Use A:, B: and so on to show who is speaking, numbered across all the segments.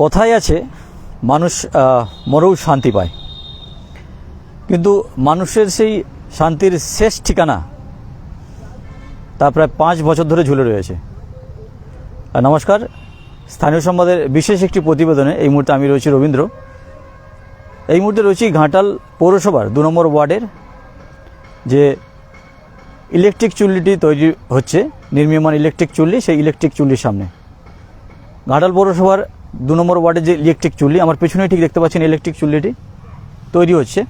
A: কথাই আছে, মানুষ মরেও শান্তি পায়। কিন্তু মানুষের সেই শান্তির শেষ ঠিকানা তা প্রায় পাঁচ বছর ধরে ঝুলে রয়েছে। নমস্কার। স্থানীয় সংবাদের বিশেষ একটি প্রতিবেদনে এই মুহূর্তে আমি রয়েছি রবীন্দ্র। এই মুহূর্তে রয়েছি ঘাটাল পৌরসভার দু নম্বর ওয়ার্ডের, যে ইলেকট্রিক চুল্লিটি তৈরি হচ্ছে, নির্মীয়মান ইলেকট্রিক চুল্লি, সেই ইলেকট্রিক চুল্লির সামনে। ঘাটাল পৌরসভার দু নম্বর ওয়ার্ডের যে ইলেকট্রিক চুল্লি, আমার পেছনে ঠিক দেখতে পাচ্ছেন ইলেকট্রিক চুল্লিটি তৈরি হচ্ছে।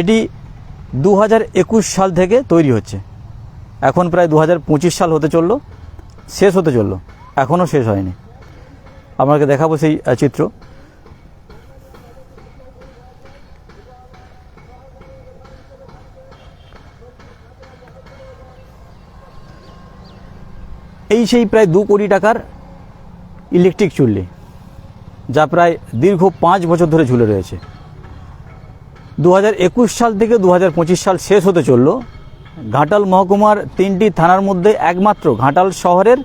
A: এটি দু হাজার একুশ সাল থেকে তৈরি হচ্ছে। এখন প্রায় দু হাজার পঁচিশ সাল হতে চলল, শেষ হতে চলল এখনও শেষ হয়নি। আপনাকে দেখাবো সেই চিত্র। এই সেই প্রায় দু কোটি টাকার ইলেকট্রিক চুল্লি। যা প্রায় দীর্ঘ পাঁচ বছর ধরে ঝুলে রয়েছে। দু হাজার একুশ সাল থেকে দু হাজার পঁচিশ সাল শেষ হতে চলল। ঘাটাল মহকুমার তিনটি থানার মধ্যে একমাত্র ঘাটাল শহরের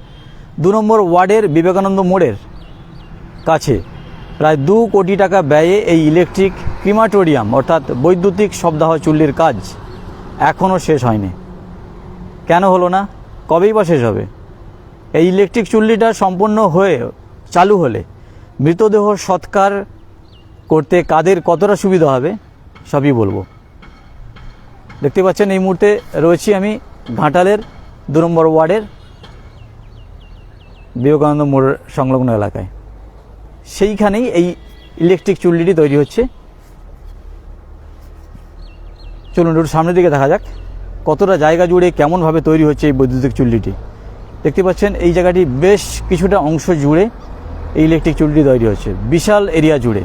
A: দু নম্বর ওয়ার্ডের বিবেকানন্দ মোড়ের কাছে। প্রায় দু কোটি টাকা ব্যয়ে এই ইলেকট্রিক ক্রিমাটোরিয়াম, অর্থাৎ বৈদ্যুতিক শবদাহ চুল্লির কাজ এখনও শেষ হয়নি। কেন হলো না? কবেই বা শেষ হবে? এই ইলেকট্রিক চুল্লিটা সম্পূর্ণ হয়ে চালু হলে মৃতদেহ সৎকার করতে কাদের কতটা সুবিধা হবে, সবই বলব। দেখতে পাচ্ছেন, এই মুহূর্তে রয়েছি আমি ঘাটালের দু নম্বর ওয়ার্ডের বিবেকানন্দ মোড় সংলগ্ন এলাকায়। সেইখানেই এই ইলেকট্রিক চুল্লিটি তৈরি হচ্ছে। চলুন একটু সামনের দিকে দেখা যাক, কতটা জায়গা জুড়ে কেমনভাবে তৈরি হচ্ছে এই বৈদ্যুতিক চুল্লিটি। দেখতে পাচ্ছেন, এই জায়গাটি বেশ কিছুটা অংশ জুড়ে এই ইলেকট্রিক চুল্লিটি তৈরি হচ্ছে। বিশাল এরিয়া জুড়ে।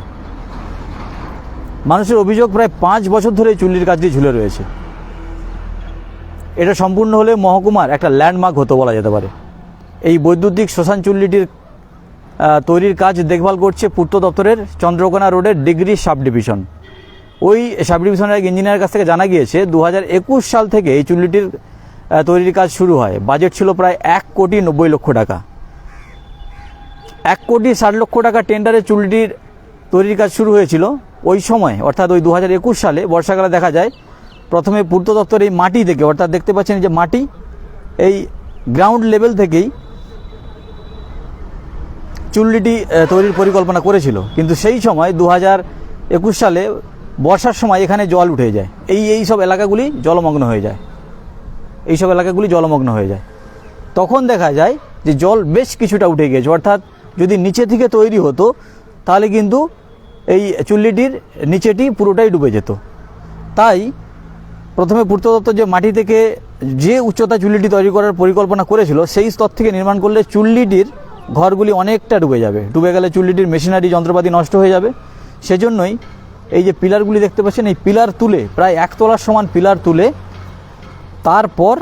A: মানুষের অভিযোগ প্রায় পাঁচ বছর ধরে এই চুল্লির কাজটি ঝুলে রয়েছে। এটা সম্পূর্ণ হলে মহকুমার একটা ল্যান্ডমার্ক হতো বলা যেতে পারে। এই বৈদ্যুতিক শ্মশান চুল্লিটির তৈরির কাজ দেখভাল করছে পূর্ত দপ্তরের চন্দ্রকোনা রোডের ডিগ্রি সাব ডিভিশন ওই সাব ডিভিশনের এক ইঞ্জিনিয়ারের কাছ থেকে জানা গিয়েছে দু হাজার একুশ সাল থেকে এই চুল্লিটির তৈরির কাজ শুরু হয়। বাজেট ছিল প্রায় এক কোটি নব্বই লক্ষ টাকা। এক কোটি ষাট লক্ষ টাকা টেন্ডারে চুল্লিটির তৈরির কাজ শুরু হয়েছিল। ওই সময়, অর্থাৎ ওই দু হাজার একুশ সালে বর্ষাকালে দেখা যায়, প্রথমে পূর্ত দপ্তর এই মাটি থেকে, অর্থাৎ দেখতে পাচ্ছেন যে মাটি, এই গ্রাউন্ড লেভেল থেকেই চুল্লিটি তৈরির পরিকল্পনা করেছিল। কিন্তু সেই সময় দু একুশ সালে বর্ষার সময় এখানে জল উঠে যায়। এই এই সব এলাকাগুলি জলমগ্ন হয়ে যায়। এই সব এলাকাগুলি জলমগ্ন হয়ে যায়। তখন দেখা যায় যে জল বেশ কিছুটা উঠে গিয়েছে, অর্থাৎ যদি নিচে থেকে তৈরি হতো, তাহলে কিন্তু এই চুল্লিটির নিচেটি পুরোটাই ডুবে যেত। তাই প্রথমে পূর্ত দপ্তর যে মাটি থেকে যে উচ্চতা চুল্লিটি তৈরি করার পরিকল্পনা করেছিল, সেই স্তর থেকে নির্মাণ করলে চুল্লিটির ঘরগুলি অনেকটা ডুবে যাবে। ডুবে গেলে চুল্লিটির মেশিনারি যন্ত্রপাতি নষ্ট হয়ে যাবে। সেজন্যই এই যে পিলারগুলি দেখতে পাচ্ছেন, এই পিলার তুলে, প্রায় একতলার সমান পিলার তুলে তারপর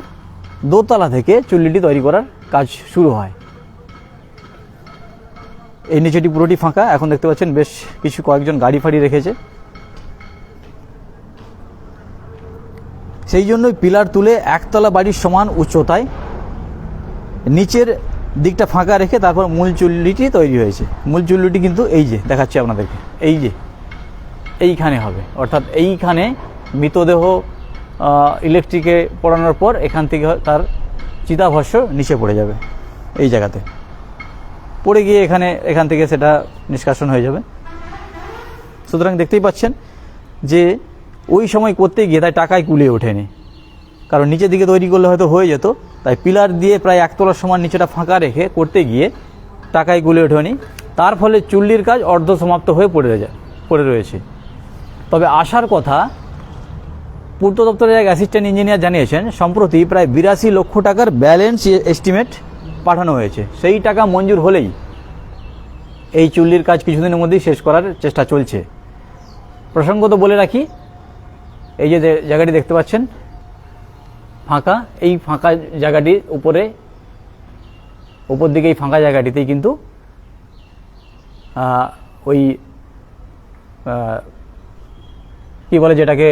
A: দোতলা থেকে চুল্লিটি তৈরি করার কাজ শুরু হয়। এই নিচেটি পুরোটি ফাঁকা। এখন দেখতে পাচ্ছেন বেশ কিছু কয়েকজন গাড়ি ফাড়ি রেখেছে। সেই জন্যই পিলার তুলে একতলা বাড়ির সমান উচ্চতায় নিচের দিকটা ফাঁকা রেখে তারপর মূল চুল্লিটি তৈরি হয়েছে। মূল চুল্লিটি কিন্তু এই যে, দেখাচ্ছি আপনাদেরকে। এই যে, এইখানে হবে। অর্থাৎ এইখানে মৃতদেহ ইলেকট্রিকে পড়ানোর পর এখান থেকে তার চিতাভস্য নিচে পড়ে যাবে। এই জায়গাতে। পড়ে গিয়ে এখানে, এখান থেকে সেটা নিষ্কাশন হয়ে যাবে। সুতরাং দেখতেই পাচ্ছেন যে ওই সময় করতে গিয়ে তাই টাকায় কুলিয়ে ওঠেনি। কারণ নিচের দিকে তৈরি করলে হয়তো হয়ে যেত, তাই পিলার দিয়ে প্রায় একতলার সমান নিচেটা ফাঁকা রেখে করতে গিয়ে টাকায় গুলে ওঠেনি। তার ফলে চুল্লির কাজ অর্ধ সমাপ্ত হয়ে পড়ে যায়, পড়ে রয়েছে। তবে আসার কথা, পূর্ত দপ্তরের এক অ্যাসিস্ট্যান্ট ইঞ্জিনিয়ার জানিয়েছেন, সম্প্রতি প্রায় বিরাশি লক্ষ টাকার ব্যালেন্স এস্টিমেট পাঠানো হয়েছে। সেই টাকা মঞ্জুর হলেই এই চুল্লির কাজ কিছুদিনের মধ্যেই শেষ করার চেষ্টা চলছে। প্রসঙ্গত বলে রাখি, এই যে জায়গাটি দেখতে পাচ্ছেন, ফাঁকা, এই ফাঁকা জায়গাটির উপরে, উপর দিকে এই ফাঁকা জায়গাটিতেই কিন্তু ওই কি বলে যেটাকে,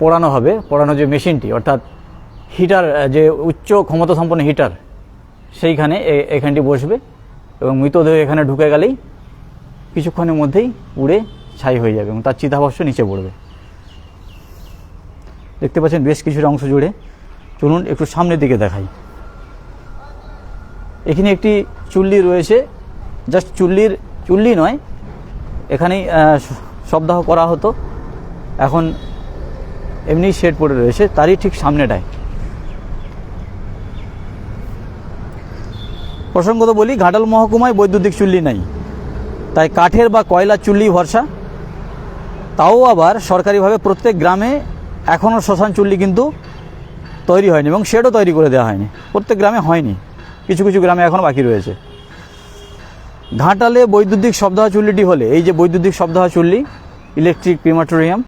A: পোড়ানো হবে, পোড়ানো যে মেশিনটি, অর্থাৎ হিটার, যে উচ্চ ক্ষমতা সম্পন্ন হিটার সেইখানে এখানটি বসবে এবং মৃতদেহ এখানে ঢুকে গেলেই কিছুক্ষণের মধ্যেই উড়ে ছাই হয়ে যাবে এবং তার চিতাভস্য নিচে পড়বে। দেখতে পাচ্ছেন বেশ কিছুটা অংশ জুড়ে। চলুন একটু সামনের দিকে দেখাই। এখানে একটি চুল্লি রয়েছে। জাস্ট চুল্লির চুল্লি নয় এখানেই আহ, স- শবদাহ করা হতো। এখন এমনি শেড পড়ে রয়েছে তারই ঠিক সামনেটায়। প্রসঙ্গত বলি, ঘাটাল মহকুমায় বৈদ্যুতিক চুল্লি নাই। তাই কাঠের বা কয়লার চুল্লি ভরসা। তাও আবার সরকারিভাবে প্রত্যেক গ্রামে এখনও শ্মশান চুল্লি কিন্তু তৈরি হয়নি এবং শেডও তৈরি করে দেওয়া হয়নি। প্রত্যেক গ্রামে হয়নি। কিছু কিছু গ্রামে এখনও বাকি রয়েছে। ঘাটালে বৈদ্যুতিক শব্দাহ চুল্লিটি হলে, এই যে বৈদ্যুতিক শব্দাহ চুল্লি ইলেকট্রিক ক্রিমাটোরিয়াম